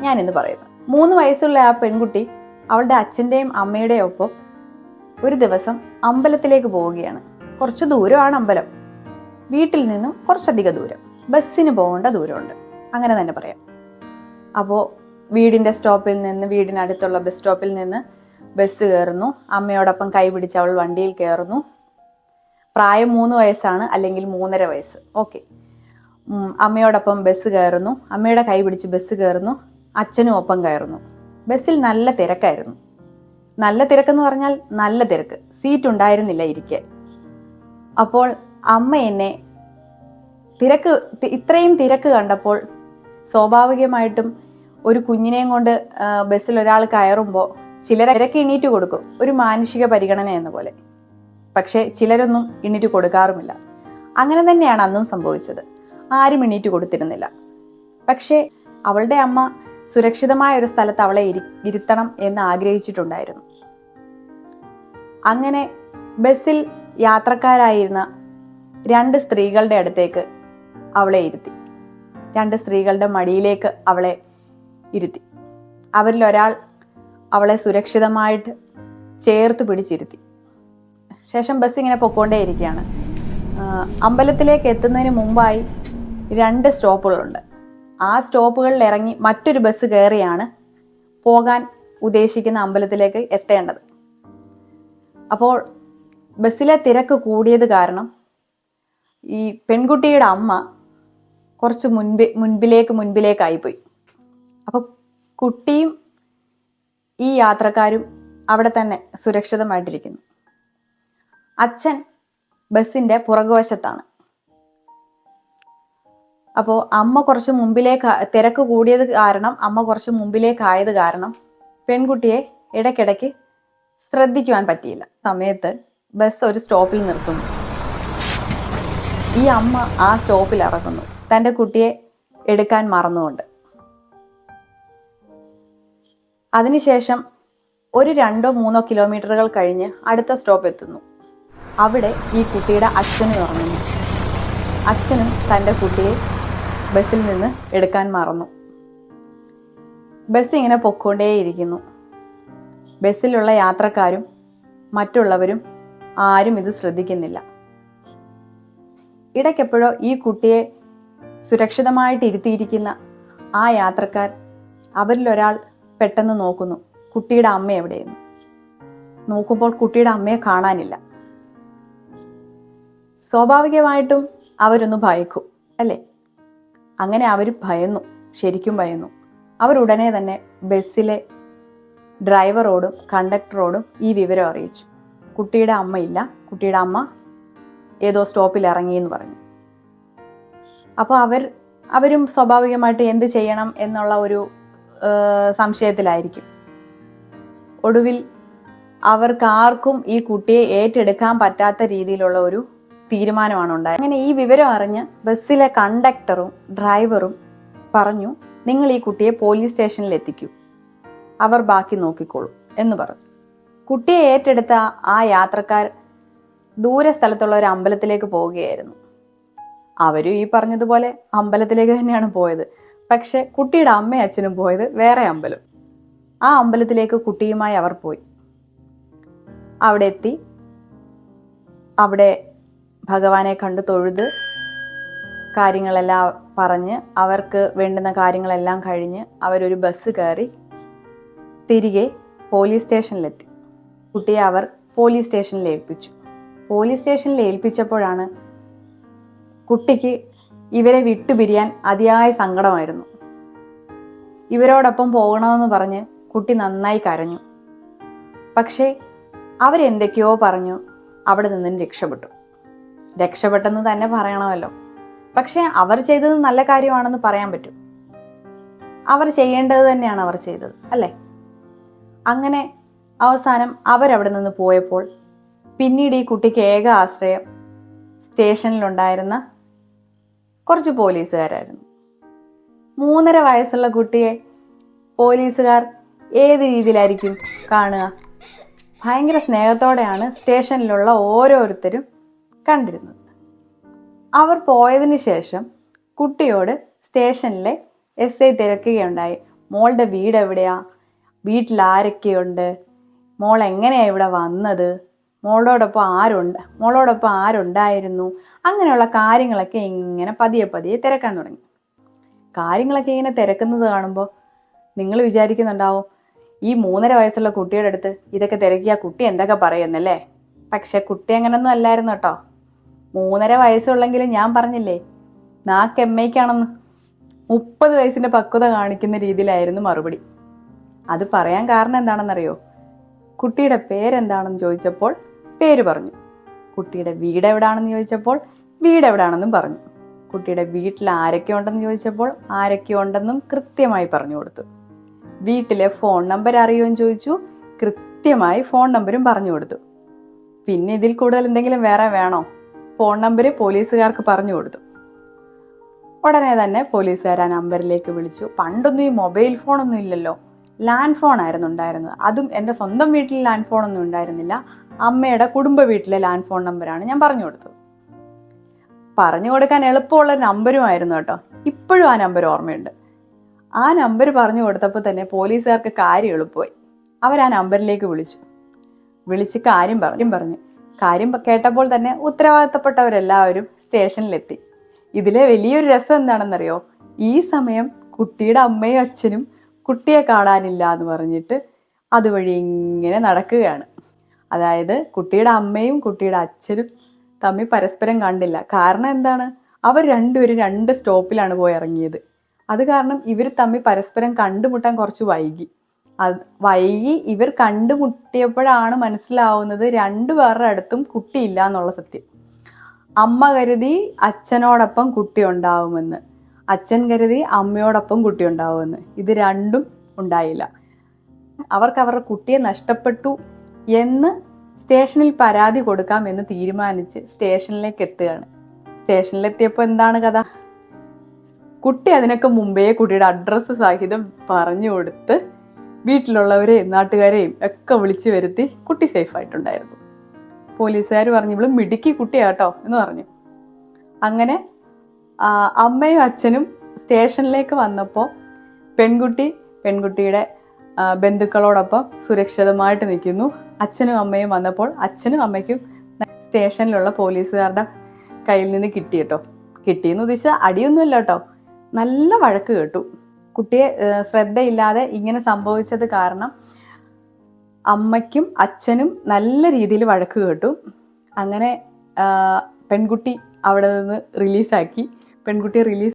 ഞാൻ പറയുന്നത് മൂന്ന് വയസ്സുള്ള ആ പെൺകുട്ടി അവളുടെ അച്ഛന്റെയും അമ്മയുടെയും ഒപ്പം ഒരു ദിവസം അമ്പലത്തിലേക്ക് പോവുകയാണ്. കുറച്ച് ദൂരമാണ് അമ്പലം. വീട്ടിൽ നിന്നും കുറച്ചധികം ദൂരം. ബസ്സിന് പോകേണ്ട ദൂരമുണ്ട്. അങ്ങനെ തന്നെ പറയാം. അപ്പോൾ വീടിന്റെ സ്റ്റോപ്പിൽ നിന്ന് വീടിനടുത്തുള്ള ബസ് സ്റ്റോപ്പിൽ നിന്ന് ബസ് കയറുന്നു. അമ്മയോടൊപ്പം കൈ പിടിച്ച് അവൾ വണ്ടിയിൽ കയറുന്നു. പ്രായം മൂന്ന് വയസ്സാണ് അല്ലെങ്കിൽ മൂന്നര വയസ്സ്. ഓക്കെ. അമ്മയോടൊപ്പം ബസ് കയറുന്നു. അമ്മയുടെ കൈ പിടിച്ച് ബസ് കയറുന്നു. അച്ഛനും ഒപ്പം കയറുന്നു. ബസ്സിൽ നല്ല തിരക്കായിരുന്നു. നല്ല തിരക്കെന്ന് പറഞ്ഞാൽ നല്ല തിരക്ക്. സീറ്റ് ഉണ്ടായിരുന്നില്ല ഇരിക്കെ. അപ്പോൾ അമ്മ എന്നെ തിരക്ക് ഇത്രയും തിരക്ക് കണ്ടപ്പോൾ സ്വാഭാവികമായിട്ടും ഒരു കുഞ്ഞിനെയും കൊണ്ട് ബസ്സിൽ ഒരാൾ കയറുമ്പോൾ ചിലർ ഇരക്ക് എണീറ്റ് കൊടുക്കും. ഒരു മാനുഷിക പരിഗണന എന്ന പോലെ. പക്ഷെ ചിലരൊന്നും എണീറ്റ് കൊടുക്കാറുമില്ല. അങ്ങനെ തന്നെയാണ് അന്നും സംഭവിച്ചത്. ആരും എണീറ്റ് കൊടുത്തിരുന്നില്ല. പക്ഷേ അവളുടെ അമ്മ സുരക്ഷിതമായ ഒരു സ്ഥലത്ത് അവളെ ഇരി- ഇരുത്തണം എന്ന് ആഗ്രഹിച്ചിട്ടുണ്ടായിരുന്നു. അങ്ങനെ ബസ്സിൽ യാത്രക്കാരായിരുന്ന രണ്ട് സ്ത്രീകളുടെ അടുത്തേക്ക് അവളെ ഇരുത്തി. രണ്ട് സ്ത്രീകളുടെ മടിയിലേക്ക് അവളെ ഇരുത്തി. അവരിൽ ഒരാൾ അവളെ സുരക്ഷിതമായിട്ട് ചേർത്ത് പിടിച്ചിരുത്തി. ശേഷം ബസ് ഇങ്ങനെ പൊക്കോണ്ടേയിരിക്കുകയാണ്. അമ്പലത്തിലേക്ക് എത്തുന്നതിന് മുമ്പായി രണ്ട് സ്റ്റോപ്പുകളുണ്ട്. ആ സ്റ്റോപ്പുകളിൽ ഇറങ്ങി മറ്റൊരു ബസ് കയറിയാണ് പോകാൻ ഉദ്ദേശിക്കുന്ന അമ്പലത്തിലേക്ക് എത്തേണ്ടത്. അപ്പോൾ ബസ്സിലെ തിരക്ക് കൂടിയത് കാരണം ഈ പെൺകുട്ടിയുടെ അമ്മ കുറച്ച് മുൻപ് മുൻപിലേക്ക് മുൻപിലേക്കായിപ്പോയി. അപ്പൊ കുട്ടിയും ഈ യാത്രക്കാരും അവിടെ തന്നെ സുരക്ഷിതമായിട്ടിരിക്കുന്നു. അച്ഛൻ ബസ്സിന്റെ പുറകുവശത്താണ്. അപ്പോൾ അമ്മ കുറച്ച് മുമ്പിലേക്ക് തിരക്ക് കൂടിയത് കാരണം അമ്മ കുറച്ച് മുമ്പിലേക്കായത് കാരണം പെൺകുട്ടിയെ ഇടയ്ക്കിടയ്ക്ക് ശ്രദ്ധിക്കുവാൻ പറ്റിയില്ല. സമയത്ത് ബസ് ഒരു സ്റ്റോപ്പിൽ നിർത്തുന്നു. ഈ അമ്മ ആ സ്റ്റോപ്പിൽ ഇറങ്ങുന്നു. തന്റെ കുട്ടിയെ എടുക്കാൻ മറന്നുകൊണ്ട്. അതിനുശേഷം ഒരു രണ്ടോ മൂന്നോ കിലോമീറ്ററുകൾ കഴിഞ്ഞ് അടുത്ത സ്റ്റോപ്പ് എത്തുന്നു. അവിടെ ഈ കുട്ടിയുടെ അച്ഛനും ഇറങ്ങുന്നു. അച്ഛനും തന്റെ കുട്ടിയെ ബസ്സിൽ നിന്ന് എടുക്കാൻ മറന്നു. ബസ് ഇങ്ങനെ പൊക്കോണ്ടേയിരിക്കുന്നു. ബസ്സിലുള്ള യാത്രക്കാരും മറ്റുള്ളവരും ആരും ഇത് ശ്രദ്ധിക്കുന്നില്ല. ഇടയ്ക്കെപ്പോഴോ ഈ കുട്ടിയെ സുരക്ഷിതമായിട്ട് ഇരുത്തിയിരിക്കുന്ന ആ യാത്രക്കാർ അവരിലൊരാൾ പെട്ടെന്ന് നോക്കുന്നു. കുട്ടിയുടെ അമ്മ എവിടെയെന്ന്. നോക്കുമ്പോൾ കുട്ടിയുടെ അമ്മയെ കാണാനില്ല. സ്വാഭാവികമായിട്ടും അവരൊന്ന് ഭയക്കും അല്ലേ? അങ്ങനെ അവർ ഭയന്നു ശരിക്കും ഭയന്നു. അവരുടനെ തന്നെ ബസ്സിലെ ഡ്രൈവറോടും കണ്ടക്ടറോടും ഈ വിവരം അറിയിച്ചു. കുട്ടിയുടെ അമ്മയില്ല കുട്ടിയുടെ അമ്മ ഏതോ സ്റ്റോപ്പിൽ ഇറങ്ങി എന്ന് പറഞ്ഞു. അപ്പോൾ അവർ അവരും സ്വാഭാവികമായിട്ട് എന്ത് ചെയ്യണം എന്നുള്ള ഒരു സംശയത്തിലായിരിക്കും. ഒടുവിൽ അവർക്ക് ആർക്കും ഈ കുട്ടിയെ ഏറ്റെടുക്കാൻ പറ്റാത്ത രീതിയിലുള്ള ഒരു തീരുമാനമാണ് ഉണ്ടായത്. അങ്ങനെ ഈ വിവരം അറിഞ്ഞ് ബസ്സിലെ കണ്ടക്ടറും ഡ്രൈവറും പറഞ്ഞു നിങ്ങൾ ഈ കുട്ടിയെ പോലീസ് സ്റ്റേഷനിൽ എത്തിക്കൂ. അവർ ബാക്കി നോക്കിക്കോളൂ എന്ന് പറഞ്ഞു. കുട്ടിയെ ഏറ്റെടുത്ത ആ യാത്രക്കാർ ദൂരെ സ്ഥലത്തുള്ള ഒരു അമ്പലത്തിലേക്ക് പോവുകയായിരുന്നു. അവരും ഈ പറഞ്ഞതുപോലെ അമ്പലത്തിലേക്ക് തന്നെയാണ് പോയത്. പക്ഷെ കുട്ടിയുടെ അമ്മയും അച്ഛനും പോയത് വേറെ അമ്പലം. ആ അമ്പലത്തിലേക്ക് കുട്ടിയുമായി അവർ പോയി. അവിടെ എത്തി. അവിടെ ഭഗവാനെ കണ്ട് തൊഴുത് കാര്യങ്ങളെല്ലാം പറഞ്ഞ് അവർക്ക് വേണ്ടുന്ന കാര്യങ്ങളെല്ലാം കഴിഞ്ഞ് അവരൊരു ബസ് കയറി തിരികെ പോലീസ് സ്റ്റേഷനിലെത്തി കുട്ടിയെ അവർ പോലീസ് സ്റ്റേഷനിൽ ഏൽപ്പിച്ചു. പോലീസ് സ്റ്റേഷനിൽ ഏൽപ്പിച്ചപ്പോഴാണ് കുട്ടിക്ക് ഇവരെ വിട്ടുപിരിയാൻ അതിയായ സങ്കടമായിരുന്നു. ഇവരോടൊപ്പം പോകണമെന്ന് പറഞ്ഞ് കുട്ടി നന്നായി കരഞ്ഞു. പക്ഷേ അവരെന്തൊക്കെയോ പറഞ്ഞു അവിടെ നിന്നും രക്ഷപ്പെട്ടു. രക്ഷപ്പെട്ടെന്ന് തന്നെ പറയണമല്ലോ. പക്ഷെ അവർ ചെയ്തത് നല്ല കാര്യമാണെന്ന് പറയാൻ പറ്റും. അവർ ചെയ്യേണ്ടത് തന്നെയാണ് അവർ ചെയ്തത് അല്ലേ? അങ്ങനെ അവസാനം അവരവിടെ നിന്ന് പോയപ്പോൾ പിന്നീട് ഈ കുട്ടിക്ക് ഏക ആശ്രയം സ്റ്റേഷനിലുണ്ടായിരുന്ന കുറച്ച് പോലീസുകാരായിരുന്നു. മൂന്നര വയസ്സുള്ള കുട്ടിയെ പോലീസുകാർ ഏത് രീതിയിലായിരിക്കും കാണുക? ഭയങ്കര സ്നേഹത്തോടെയാണ് സ്റ്റേഷനിലുള്ള ഓരോരുത്തരും കണ്ടിരുന്നത്. അവർ പോയതിന് ശേഷം കുട്ടിയോട് സ്റ്റേഷനിലെ എസ് ഐ തിരക്കുകയുണ്ടായി. മോളുടെ വീട് എവിടെയാ? വീട്ടിൽ ആരൊക്കെയുണ്ട്? മോൾ എങ്ങനെയാണ് ഇവിടെ വന്നത്? മോളോടൊപ്പം ആരുണ്ട്? മോളോടൊപ്പം ആരുണ്ടായിരുന്നു? അങ്ങനെയുള്ള കാര്യങ്ങളൊക്കെ ഇങ്ങനെ പതിയെ പതിയെ തിരക്കാൻ തുടങ്ങി. കാര്യങ്ങളൊക്കെ ഇങ്ങനെ തിരക്കുന്നത് കാണുമ്പോൾ നിങ്ങൾ വിചാരിക്കുന്നുണ്ടാവും ഈ മൂന്നര വയസ്സുള്ള കുട്ടിയുടെ അടുത്ത് ഇതൊക്കെ തിരക്കിയ കുട്ടി എന്തൊക്കെ പറയുന്നല്ലേ? പക്ഷെ കുട്ടി അങ്ങനൊന്നും അല്ലായിരുന്നു കേട്ടോ. മൂന്നര വയസ്സുള്ളെങ്കിലും ഞാൻ പറഞ്ഞില്ലേ നാക്ക് എമ്മയ്ക്കാണെന്ന് മുപ്പത് വയസ്സിന്റെ പക്വത കാണിക്കുന്ന രീതിയിലായിരുന്നു മറുപടി. അത് പറയാൻ കാരണം എന്താണെന്നറിയോ? കുട്ടിയുടെ പേരെന്താണെന്ന് ചോദിച്ചപ്പോൾ പേര് പറഞ്ഞു. കുട്ടിയുടെ വീട് എവിടാണെന്ന് ചോദിച്ചപ്പോൾ വീട് എവിടാണെന്നും പറഞ്ഞു. കുട്ടിയുടെ വീട്ടിൽ ആരൊക്കെ ഉണ്ടെന്ന് ചോദിച്ചപ്പോൾ ആരൊക്കെ ഉണ്ടെന്നും കൃത്യമായി പറഞ്ഞു കൊടുത്തു. വീട്ടിലെ ഫോൺ നമ്പർ അറിയുമെന്ന് ചോദിച്ചു. കൃത്യമായി ഫോൺ നമ്പരും പറഞ്ഞു കൊടുത്തു. പിന്നെ ഇതിൽ കൂടുതൽ എന്തെങ്കിലും വേറെ വേണോ? ഫോൺ നമ്പർ പോലീസുകാർക്ക് പറഞ്ഞു കൊടുത്തു. ഉടനെ തന്നെ പോലീസുകാർ ആ നമ്പറിലേക്ക് വിളിച്ചു. പണ്ടൊന്നും ഈ മൊബൈൽ ഫോണൊന്നും ഇല്ലല്ലോ. ലാൻഡ് ഫോൺ ആയിരുന്നു ഉണ്ടായിരുന്നത്. അതും എന്റെ സ്വന്തം വീട്ടിൽ ലാൻഡ് ഫോൺ ഒന്നും ഉണ്ടായിരുന്നില്ല. അമ്മയുടെ കുടുംബ വീട്ടിലെ ലാൻഡ് ഫോൺ നമ്പറാണ് ഞാൻ പറഞ്ഞു കൊടുത്തത്. പറഞ്ഞു കൊടുക്കാൻ എളുപ്പമുള്ള നമ്പരുമായിരുന്നു കേട്ടോ. ഇപ്പോഴും ആ നമ്പർ ഓർമ്മയുണ്ട്. ആ നമ്പർ പറഞ്ഞു കൊടുത്തപ്പോൾ തന്നെ പോലീസുകാർക്ക് കാര്യം എളുപ്പമായി. അവർ ആ നമ്പറിലേക്ക് വിളിച്ചു. വിളിച്ച് കാര്യം പറഞ്ഞു പറഞ്ഞു. കാര്യം കേട്ടപ്പോൾ തന്നെ ഉത്തരവാദിത്തപ്പെട്ടവരെല്ലാവരും സ്റ്റേഷനിലെത്തി. ഇതിലെ വലിയൊരു രസം എന്താണെന്നറിയോ? ഈ സമയം കുട്ടിയുടെ അമ്മയും അച്ഛനും കുട്ടിയെ കാണാനില്ല എന്ന് പറഞ്ഞിട്ട് അതുവഴി ഇങ്ങനെ നടക്കുകയാണ്. അതായത് കുട്ടിയുടെ അമ്മയും കുട്ടിയുടെ അച്ഛനും തമ്മിൽ പരസ്പരം കണ്ടില്ല. കാരണം എന്താണ്? അവർ രണ്ടുപേരും രണ്ട് സ്റ്റോപ്പിലാണ് പോയി ഇറങ്ങിയത്. അത് കാരണം ഇവർ തമ്മിൽ പരസ്പരം കണ്ടുമുട്ടാൻ കുറച്ച് വൈകി. വൈകി ഇവർ കണ്ടുമുട്ടിയപ്പോഴാണ് മനസ്സിലാവുന്നത് രണ്ടുപേരുടെ അടുത്തും കുട്ടിയില്ല എന്നുള്ള സത്യം. അമ്മ കരുതി അച്ഛനോടൊപ്പം കുട്ടി ഉണ്ടാവുമെന്ന്. അച്ഛൻ കരുതി അമ്മയോടൊപ്പം കുട്ടി ഉണ്ടാവുമെന്ന്. ഇത് രണ്ടും ഉണ്ടായില്ല. അവർക്ക് അവരുടെ കുട്ടിയെ നഷ്ടപ്പെട്ടു എന്ന് സ്റ്റേഷനിൽ പരാതി കൊടുക്കാം എന്ന് തീരുമാനിച്ച് സ്റ്റേഷനിലേക്ക് എത്തുകയാണ്. സ്റ്റേഷനിലെത്തിയപ്പോൾ എന്താണ് കഥ? കുട്ടി അതിനൊക്കെ മുമ്പേ കുട്ടിയുടെ അഡ്രസ്സ് സഹിതം പറഞ്ഞു കൊടുത്ത് വീട്ടിലുള്ളവരെയും നാട്ടുകാരെയും ഒക്കെ വിളിച്ചു വരുത്തി കുട്ടി സേഫായിട്ടുണ്ടായിരുന്നു പോലീസുകാർ പറഞ്ഞു ഇവൾ മിടുക്കി കുട്ടിയാട്ടോ എന്ന് പറഞ്ഞു. അങ്ങനെ അമ്മയും അച്ഛനും സ്റ്റേഷനിലേക്ക് വന്നപ്പോൾ പെൺകുട്ടി പെൺകുട്ടിയുടെ ബന്ധുക്കളോടൊപ്പം സുരക്ഷിതമായിട്ട് നിൽക്കുന്നു. അച്ഛനും അമ്മയും വന്നപ്പോൾ അച്ഛനും അമ്മയ്ക്കും സ്റ്റേഷനിലുള്ള പോലീസുകാരുടെ കയ്യിൽ നിന്ന് കിട്ടി കേട്ടോ. കിട്ടിയെന്ന് ഉദ്ദേശിച്ച അടിയൊന്നുമില്ല കേട്ടോ. നല്ല വഴക്ക് കേട്ടു. കുട്ടിയെ ശ്രദ്ധയില്ലാതെ ഇങ്ങനെ സംഭവിച്ചത് കാരണം അമ്മയ്ക്കും അച്ഛനും നല്ല രീതിയിൽ വഴക്ക് കേട്ടു. അങ്ങനെ പെൺകുട്ടി അവിടെ നിന്ന് റിലീസാക്കി. പെൺകുട്ടിയെ റിലീസ്